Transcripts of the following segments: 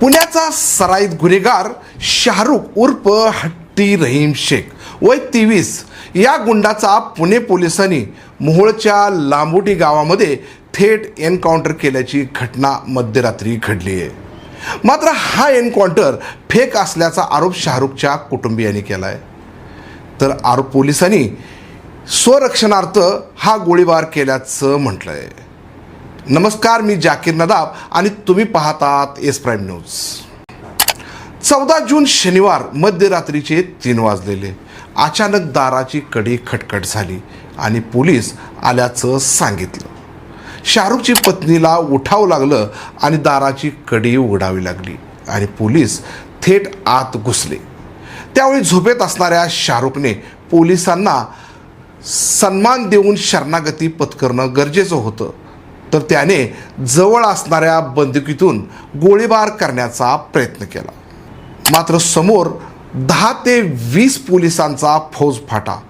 पुण्याचा सराईत गुन्हेगार शाहरुख उर्फ हट्टी रहीम शेख. वय तेवीस. या गुंडाचा पुणे पोलिसांनी मोहोळच्या लांबोटी गावामध्ये थेट एन्काउंटर केल्याची घटना मध्यरात्री घडली आहे. मात्र हा एन्काउंटर फेक असल्याचा आरोप शाहरुखच्या कुटुंबियांनी केला आहे तर आरोप पोलिसांनी स्वरक्षणार्थ हा गोळीबार केल्याचं म्हटलं आहे नमस्कार मी जाकीर नदाब आणि तुम्ही पाहतात एस प्राईम न्यूज. चौदा जून शनिवार मध्यरात्रीचे तीन वाजलेले. अचानक दाराची कडी खटखट झाली आणि पोलीस आल्याचं सांगितलं. शाहरुखची पत्नीला उठावं लागलं आणि दाराची कडी उघडावी लागली आणि पोलीस थेट आत घुसले. त्यावेळी झोपेत असणाऱ्या शाहरुखने पोलिसांना सन्मान देऊन शरणागती पत्करणं गरजेचं होतं. तर त्याने जवळ असणाऱ्या बंदुकीतून गोळीबार करण्याचा प्रयत्न केला. मात्र समोर दहा ते वीस पोलिसांचा फौज फाटा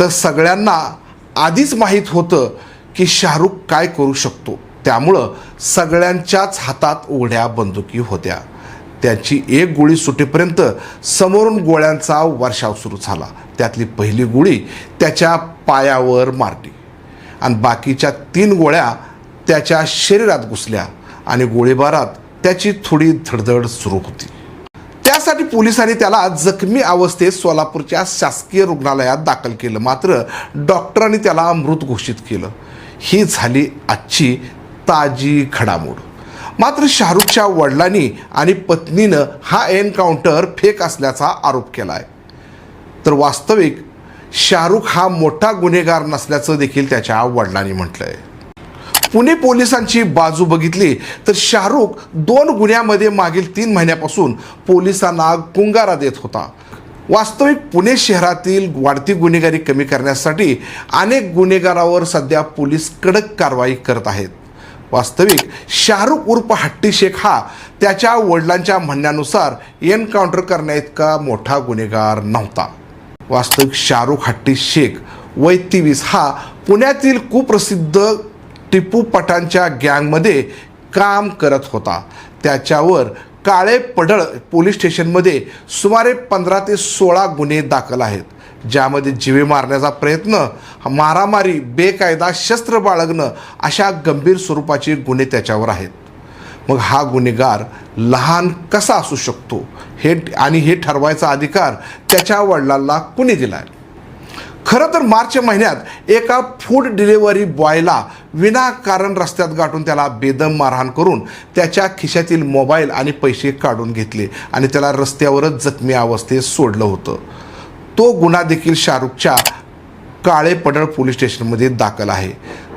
तर सगळ्यांना आधीच माहीत होतं की शाहरुख काय करू शकतो. त्यामुळं सगळ्यांच्याच हातात उघड्या बंदुकी होत्या. त्याची एक गोळी सुटेपर्यंत समोरून गोळ्यांचा वर्षाव सुरू झाला. त्यातली पहिली गोळी त्याच्या पायावर मारली. आणि बाकीच्या तीन गोळ्या त्याच्या शरीरात घुसल्या आणि गोळीबारात त्याची थोडी धडधड सुरू होती. त्यासाठी पोलिसांनी त्याला जखमी अवस्थेत सोलापूरच्या शासकीय रुग्णालयात दाखल केलं. मात्र डॉक्टरांनी त्याला मृत घोषित केलं. ही झाली आजची ताजी घडामोड. मात्र शाहरुखच्या वडिलांनी आणि पत्नीनं हा एन्काउंटर फेक असल्याचा आरोप केला आहे तर वास्तविक शाहरुख हा मोठा गुन्हेगार नसल्याचं देखील त्याच्या वडिलांनी म्हटलं आहे पुणे पोलिसांची बाजू बघितली तर शाहरुख दोन गुन्ह्यामध्ये मागील तीन महिन्यापासून पोलिसांना गुंगारा देत होता. वास्तविक पुणे शहरातील वाढती गुन्हेगारी कमी करण्यासाठी अनेक गुन्हेगारावर सध्या पोलीस कडक कारवाई करत आहेत. वास्तविक शाहरुख उर्फ हट्टी शेख हा त्याच्या वडिलांच्या म्हणण्यानुसार एन्काउंटर करण्याइतका मोठा गुन्हेगार नव्हता. वास्तविक शाहरुख हट्टी शेख वैतिवीस हा पुण्यातील कुप्रसिद्ध टिपू पठाणच्या गँगमध्ये काम करत होता. त्याच्यावर काळे पडळ पोलीस स्टेशनमध्ये सुमारे पंधरा ते सोळा गुन्हे दाखल आहेत. ज्यामध्ये जीवे मारण्याचा प्रयत्न मारामारी बेकायदा शस्त्र बाळगणं अशा गंभीर स्वरूपाचे गुन्हे त्याच्यावर आहेत. मग हा गुन्हेगार लहान कसा असू शकतो? हे आणि हे ठरवायचा अधिकार त्याच्या वडिलांना कुणी दिला आहे खरं तर मार्च महिन्यात एका फूड डिलिव्हरी बॉयला विनाकारण रस्त्यात गाठून त्याला बेदम मारहाण करून त्याच्या खिशातील मोबाईल आणि पैसे काढून घेतले आणि त्याला रस्त्यावरच जखमी अवस्थेत सोडलं होतं. तो गुन्हा देखील शाहरुखच्या काळे पडळ पोलीस स्टेशनमध्ये दाखल आहे.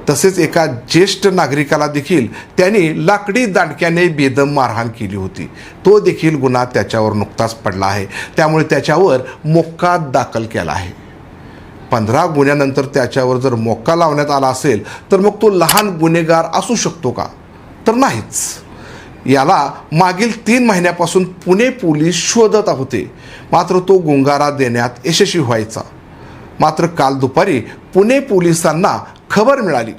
तसेच एका ज्येष्ठ नागरिकाला देखील त्यांनी लाकडी दांडक्याने बेदम मारहाण केली होती. तो देखील गुन्हा त्याच्यावर नुकताच पडला आहे. त्यामुळे त्याच्यावर मोक्का दाखल केला आहे. पंधरा गुन्ह्यानंतर त्याच्यावर जर मोक्का लावण्यात आला असेल तर मग तो लहान गुन्हेगार असू शकतो का? तर नाहीच. याला मागील तीन महिन्यापासून पुणे पोलीस शोधत होते. मात्र तो गुंगारा देण्यात यशस्वी व्हायचा. मात्र काल दुपारी पुणे पोलिसांना खबर मिळाली.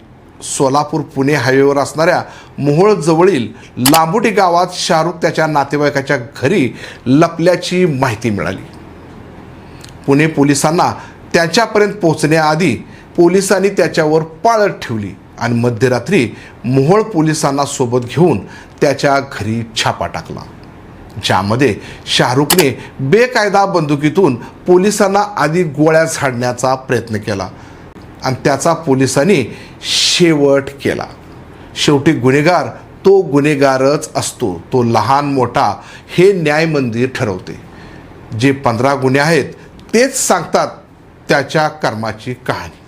सोलापूर पुणे हायवेवर असणाऱ्या मोहोळजवळील लांबुटी गावात शाहरुख त्याच्या नातेवाईकाच्या घरी लपल्याची माहिती मिळाली. पुणे पोलिसांना त्याच्यापर्यंत पोहोचण्याआधी पोलिसांनी त्याच्यावर पाळत ठेवली आणि मध्यरात्री मोहोळ पोलिसांना सोबत घेऊन त्याच्या घरी छापा टाकला. ज्यामध्ये शाहरुखने बेकायदा बंदुकीतून पोलिसांना आधी गोळ्या झाडण्याचा प्रयत्न केला आणि त्याचा पोलिसांनी शेवट केला. शेवटी गुन्हेगार तो गुन्हेगारच असतो तो लहान मोठा हे न्यायमंदिर ठरवते. जे पंधरा गुन्हे आहेत तेच सांगतात त्याच्या कर्माची कहाणी.